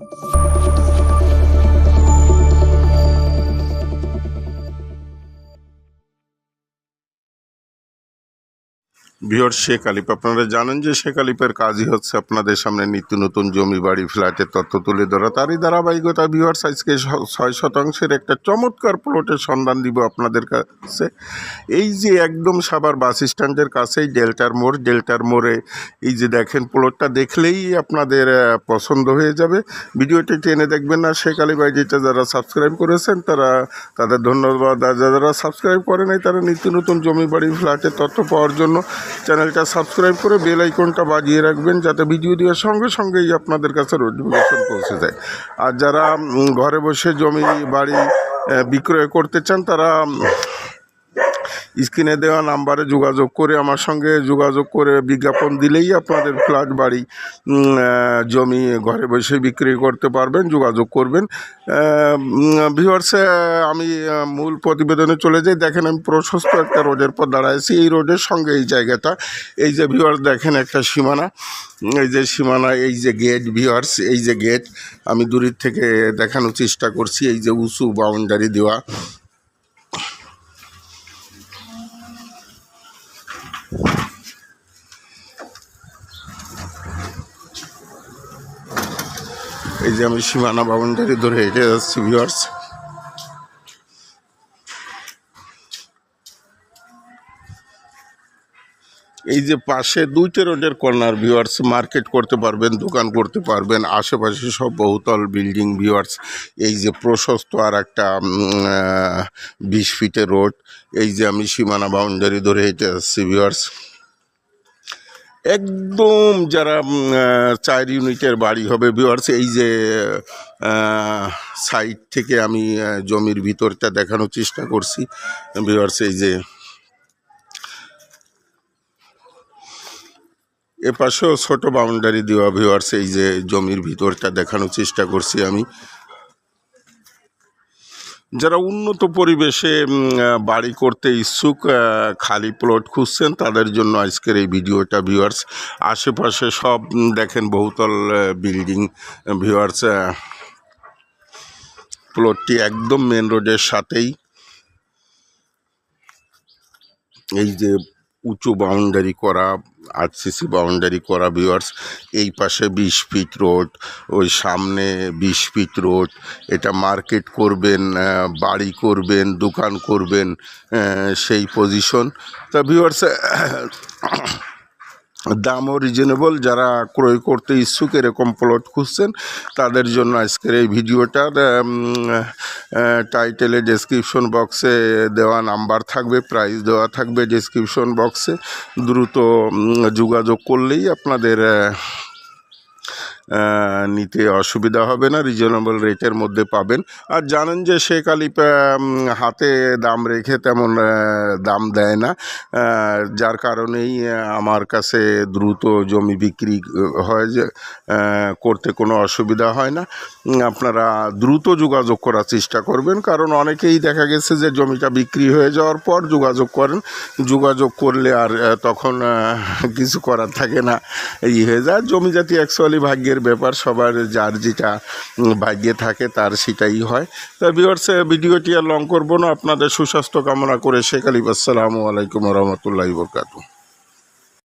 Thank you. ভিওর শেখ আলিপ আপনারা জানেন যে শেখ আলিপের কাজই হচ্ছে আপনাদের সামনে নিত্য নতুন জমি, বাড়ি, ফ্ল্যাটের তথ্য তুলে ধরা। তারই ধারাবাহিকতা ভিওর সাইজকে ছয় শতাংশের একটা চমৎকার প্লটের সন্ধান দিব আপনাদের কাছে। এই যে একদম সাবার বাস স্ট্যান্ডের কাছেই ডেল্টার মোড়, ডেল্টার মোড়ে এই যে দেখেন প্লটটা দেখলেই আপনাদের পছন্দ হয়ে যাবে। ভিডিওটি টেনে দেখবেন না, শেখ আলী ভাই যেটা যারা সাবস্ক্রাইব করেছেন, তারা তাদের ধন্যবাদ। যারা সাবস্ক্রাইব করে নাই, তারা নিত্য নতুন জমি, বাড়ি, ফ্ল্যাটের তথ্য পাওয়ার জন্য চ্যানেলটা সাবস্ক্রাইব করে বেল আইকনটা বাজিয়ে রাখবেন যাতে ভিডিও দেওয়ার সঙ্গে সঙ্গেই আপনাদের কাছে নোটিফিকেশন পৌঁছে যায়। আর যারা ঘরে বসে জমি, বাড়ি বিক্রয় করতে চান, তারা স্ক্রিনে দেওয়া নাম্বারে যোগাযোগ করে আমার সঙ্গে যোগাযোগ করে বিজ্ঞাপন দিলেই আপনাদের ফ্ল্যাট বাড়ি জমি ঘরে বসে বিক্রি করতে পারবেন, যোগাযোগ করবেন। ভিওয়ার্সে আমি মূল প্রতিবেদনে চলে যাই। দেখেন, আমি প্রশস্ত একটা রোডের পর দাঁড়াইছি। এই রোডের সঙ্গে এই জায়গাটা। এই যে ভিওয়ার্স দেখেন একটা সীমানা। এই যে সীমানা, এই যে গেট ভিওয়ার্স এই যে গেট আমি দূরের থেকে দেখানোর চেষ্টা করছি। এই যে উঁচু বাউন্ডারি দেওয়া। এই যে আমি সীমানা বাউন্ডারি ধরে হেঁটে যাচ্ছি ভিউয়ার্স এই যে পাশে দুইটা রোডের কর্নার ভিউয়ার্স মার্কেট করতে পারবেন, দোকান করতে পারবেন, আশেপাশে সব বহুতল বিল্ডিং ভিউয়ার্স এই যে প্রশস্ত আর একটা বিশ ফিটের রোড এই যে আমি সীমানা বাউন্ডারি ধরে হেঁটে যাচ্ছি ভিউয়ার্স একদম যারা চার ইউনিটের বাড়ি হবে ভিওয়ার্স এই যে সাইড থেকে আমি জমির ভিতরটা দেখানোর চেষ্টা করছি ভিওয়ার্স এই যে। এ পাশেও ছোট বাউন্ডারি দেওয়া ভিওয়ার্স এই যে, জমির ভিতরটা দেখানোর চেষ্টা করছি আমি। যারা উন্নত পরিবেশে বাড়ি করতে ইচ্ছুক খালি প্লট খুঁজছেন, তাদের জন্য আজকের এই ভিডিওটা ভিউয়ার্স আশেপাশে সব দেখেন বহুতল বিল্ডিং ভিউয়ার্স প্লটটি একদম মেন রোডের সাথেই। এই যে উঁচু বাউন্ডারি করা আরসিসি বাউন্ডারি করা ভিওয়ার্স এই পাশে বিশ ফিট রোড ওই সামনে বিশ ফিট রোড এটা মার্কেট করবেন বাড়ি করবেন, দোকান করবেন সেই পজিশন তা ভিউয়ার্স দামও রিজনেবল যারা ক্রয় করতে ইচ্ছুক এরকম প্লট খুঁজছেন, তাদের জন্য আজকের এই ভিডিওটার টাইটেলে ডেসক্রিপশন বক্সে দেওয়া নাম্বার থাকবে প্রাইস দেওয়া থাকবে ডেসক্রিপশন বক্সে দ্রুত যোগাযোগ করলেই আপনাদের নিতে অসুবিধা হবে না রিজনেবল রেটের মধ্যে পাবেন। আর জানেন যে সে আলিপ হাতে দাম রেখে তেমন দাম দেয় না। যার কারণেই আমার কাছে দ্রুত জমি বিক্রি হয় যে করতে কোনো অসুবিধা হয় না। আপনারা দ্রুত যোগাযোগ করার চেষ্টা করবেন, কারণ অনেকেই দেখা গেছে যে জমিটা বিক্রি হয়ে যাওয়ার পর যোগাযোগ করেন। যোগাযোগ করলে আর তখন কিছু করার থাকে না। এই হয়ে যায়, জমি জাতি অ্যাকচুয়ালি ভাগ্যের ব্যাপার সবার যার যেটা ভাগ্যে থাকে তার সেটাই হয়। তা ভিওর্স ভিডিওটি আর লং করব না। আপনাদের সুস্বাস্থ্য কামনা করে শেখ আলিব আসসালামু আলাইকুম রহমতুল্লাহ বরকাতু